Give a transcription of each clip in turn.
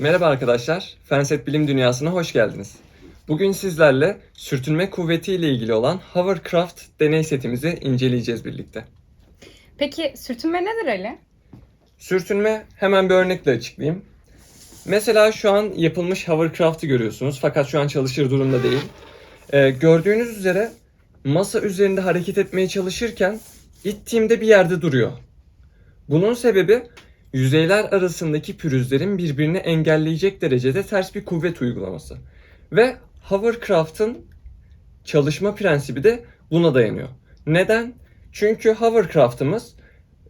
Merhaba arkadaşlar, Fenset Bilim Dünyası'na hoş geldiniz. Bugün sizlerle sürtünme kuvveti ile ilgili olan Hovercraft deney setimizi inceleyeceğiz birlikte. Peki sürtünme nedir Ali? Sürtünme hemen bir örnekle açıklayayım. Mesela şu an yapılmış Hovercraft'ı görüyorsunuz fakat şu an çalışır durumda değil. Ee, gördüğünüz üzere masa üzerinde hareket etmeye çalışırken ittiğimde bir yerde duruyor. Bunun sebebi yüzeyler arasındaki pürüzlerin birbirini engelleyecek derecede ters bir kuvvet uygulaması. Ve Hovercraft'ın çalışma prensibi de buna dayanıyor. Neden? Çünkü Hovercraft'ımız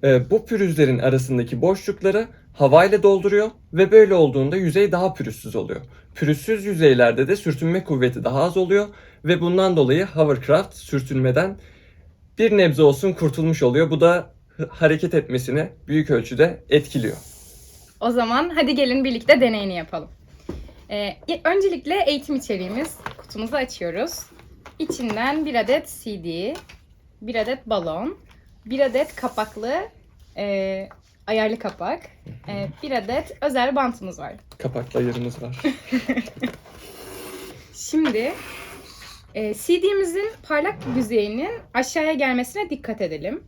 e, bu pürüzlerin arasındaki boşlukları havayla dolduruyor ve böyle olduğunda yüzey daha pürüzsüz oluyor. Pürüzsüz yüzeylerde de sürtünme kuvveti daha az oluyor ve bundan dolayı Hovercraft sürtünmeden bir nebze olsun kurtulmuş oluyor. Bu da hareket etmesini büyük ölçüde etkiliyor. O zaman hadi gelin birlikte deneyini yapalım. Ee, öncelikle eğitim içeriğimiz kutumuzu açıyoruz. İçinden bir adet CD, bir adet balon, bir adet kapaklı e, ayarlı kapak, e, bir adet özel bantımız var. Kapakla yerimiz var. Şimdi e, CD'mizin parlak yüzeyinin aşağıya gelmesine dikkat edelim.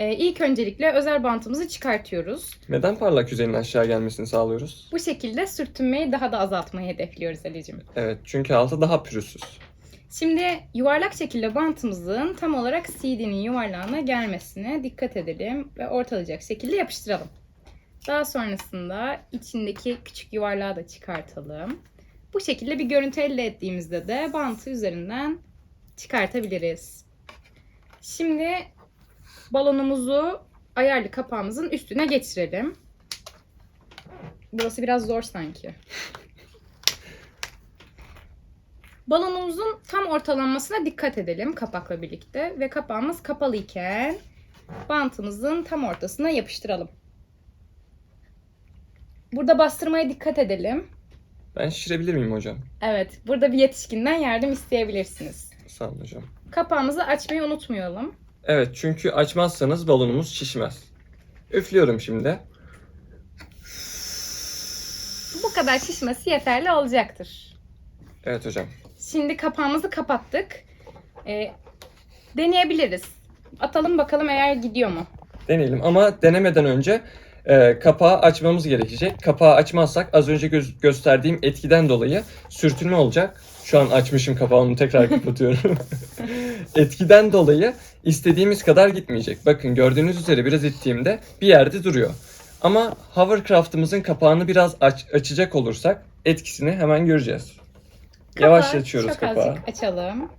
E, ilk öncelikle özel bantımızı çıkartıyoruz. Neden parlak yüzeyin aşağı gelmesini sağlıyoruz? Bu şekilde sürtünmeyi daha da azaltmayı hedefliyoruz Ali'cim. Evet çünkü altı daha pürüzsüz. Şimdi yuvarlak şekilde bantımızın tam olarak CD'nin yuvarlağına gelmesine dikkat edelim ve ortalayacak şekilde yapıştıralım. Daha sonrasında içindeki küçük yuvarlağı da çıkartalım. Bu şekilde bir görüntü elde ettiğimizde de bantı üzerinden çıkartabiliriz. Şimdi balonumuzu ayarlı kapağımızın üstüne geçirelim. Burası biraz zor sanki. Balonumuzun tam ortalanmasına dikkat edelim kapakla birlikte ve kapağımız kapalı iken bantımızın tam ortasına yapıştıralım. Burada bastırmaya dikkat edelim. Ben şişirebilir miyim hocam? Evet, burada bir yetişkinden yardım isteyebilirsiniz. Sağ olun hocam. Kapağımızı açmayı unutmayalım. Evet çünkü açmazsanız balonumuz şişmez. Üflüyorum şimdi. Bu kadar şişmesi yeterli olacaktır. Evet hocam. Şimdi kapağımızı kapattık. Ee, deneyebiliriz. Atalım bakalım eğer gidiyor mu? Deneyelim ama denemeden önce e, kapağı açmamız gerekecek. Kapağı açmazsak az önce göz- gösterdiğim etkiden dolayı sürtünme olacak. Şu an açmışım kapağını tekrar kapatıyorum. etkiden dolayı istediğimiz kadar gitmeyecek. Bakın gördüğünüz üzere biraz ittiğimde bir yerde duruyor. Ama hovercraft'ımızın kapağını biraz aç- açacak olursak etkisini hemen göreceğiz. Yavaş Kapağı açıyoruz çok kapağı. azıcık açalım.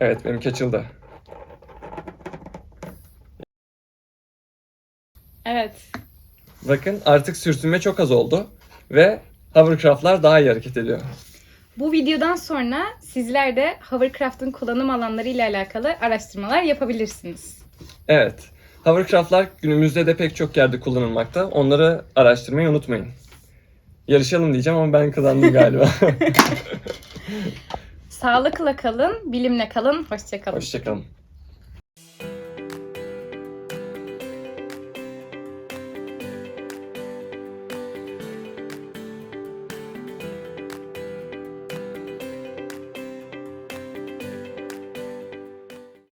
Evet benimki açıldı. Evet. Bakın artık sürtünme çok az oldu ve hovercraft'lar daha iyi hareket ediyor. Bu videodan sonra sizler de Hovercraft'ın kullanım alanları ile alakalı araştırmalar yapabilirsiniz. Evet. Hovercraft'lar günümüzde de pek çok yerde kullanılmakta. Onları araştırmayı unutmayın. Yarışalım diyeceğim ama ben kazandım galiba. Sağlıkla kalın, bilimle kalın, hoşça kalın. Hoşçakalın.